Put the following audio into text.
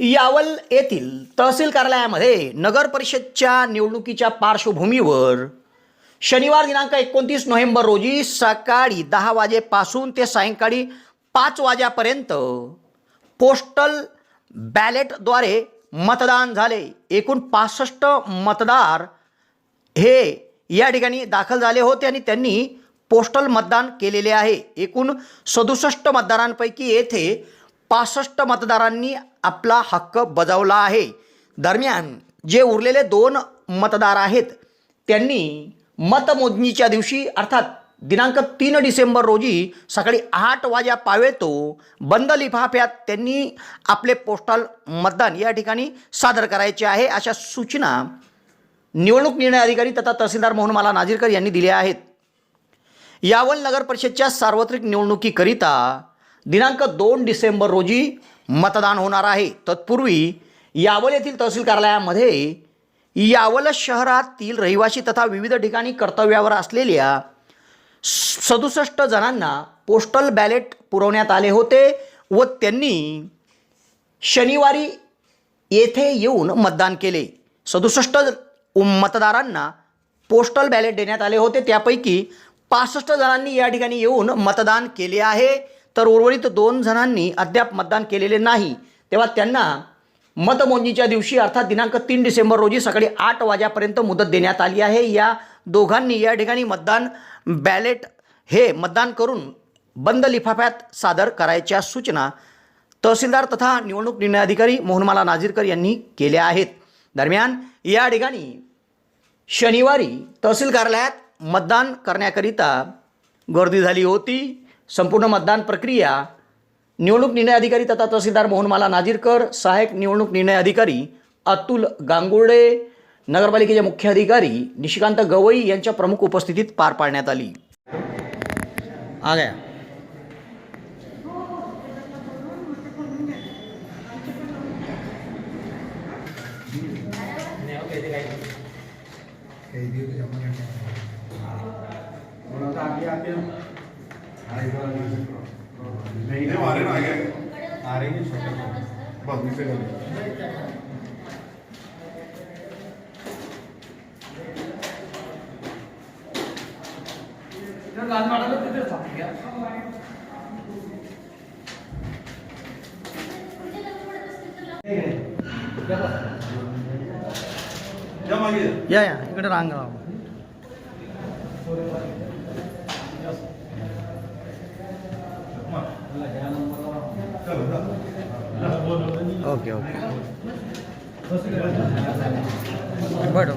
यावल येथील तहसील कार्यालयामध्ये नगर परिषदच्या निवडणुकीच्या पार्श्वभूमीवर शनिवार दिनांक एकोणतीस नोव्हेंबर रोजी सकाळी दहा वाजेपासून ते सायंकाळी पाच वाजेपर्यंत पोस्टल बॅलेटद्वारे मतदान झाले. एकूण पासष्ट मतदार हे या ठिकाणी दाखल झाले होते आणि त्यांनी पोस्टल मतदान केलेले आहे. एकूण सदुसष्ट मतदारांपैकी येथे पासष्ट मतदारांनी आपला हक्क बजावला आहे. दरम्यान जे उरलेले दोन मतदार आहेत त्यांनी मतमोजणीच्या दिवशी अर्थात दिनांक तीन डिसेंबर रोजी सकाळी आठ वाजा पावेतो बंद लिफाफ्यात त्यांनी आपले पोस्टल मतदान या ठिकाणी सादर करायचे आहे. अशा सूचना निवडणूक निर्णय अधिकारी तथा तहसीलदार मोहन माला नाझीरकर यांनी दिल्या आहेत. यावल नगर परिषदच्या सार्वत्रिक निवडणुकीकरिता दिनांक दोन डिसेंबर रोजी मतदान होणार आहे. तत्पूर्वी यावल येथील तहसील कार्यालयामध्ये यावल शहरातील रहिवासी तथा विविध ठिकाणी कर्तव्यावर असलेल्या सदुसष्ट जणांना पोस्टल बॅलेट पुरवण्यात आले होते व त्यांनी शनिवारी येथे येऊन मतदान केले. सदुसष्ट मतदारांना पोस्टल बॅलेट देण्यात आले होते. त्यापैकी पासष्ट जणांनी या ठिकाणी येऊन मतदान केले आहे. तर उर्वरित दोन जणांनी अद्याप मतदान केलेले नाही. तेव्हा त्यांना मतमोजणीच्या दिवशी अर्थात दिनांक तीन डिसेंबर रोजी सकाळी आठ वाजेपर्यंत मुदत देण्यात आली आहे. या दोघांनी या ठिकाणी मतदान बॅलेट हे मतदान करून बंद लिफाफ्यात सादर करायच्या सूचना तहसीलदार तथा निवडणूक निर्णय अधिकारी मोहनमाला नाझीरकर यांनी केल्या आहेत. दरम्यान या ठिकाणी शनिवारी तहसील कार्यालयात मतदान करण्याकरिता गर्दी झाली होती. संपूर्ण मतदान प्रक्रिया निवडणूक निर्णय अधिकारी तथा तहसीलदार मोहनमाला नाजीरकर सहाय्यक निवडणूक निर्णय अधिकारी अतुल गांगुर्डे नगरपालिकेचे मुख्य अधिकारी निशिकांत गवई यांच्या प्रमुख उपस्थितीत पार पाडण्यात आली. आ गया. नहीं आ रहे ना आगे आ रही है बस नीचे कर या मागे या या इकडे रांग राहा. Okay, okay. Bueno.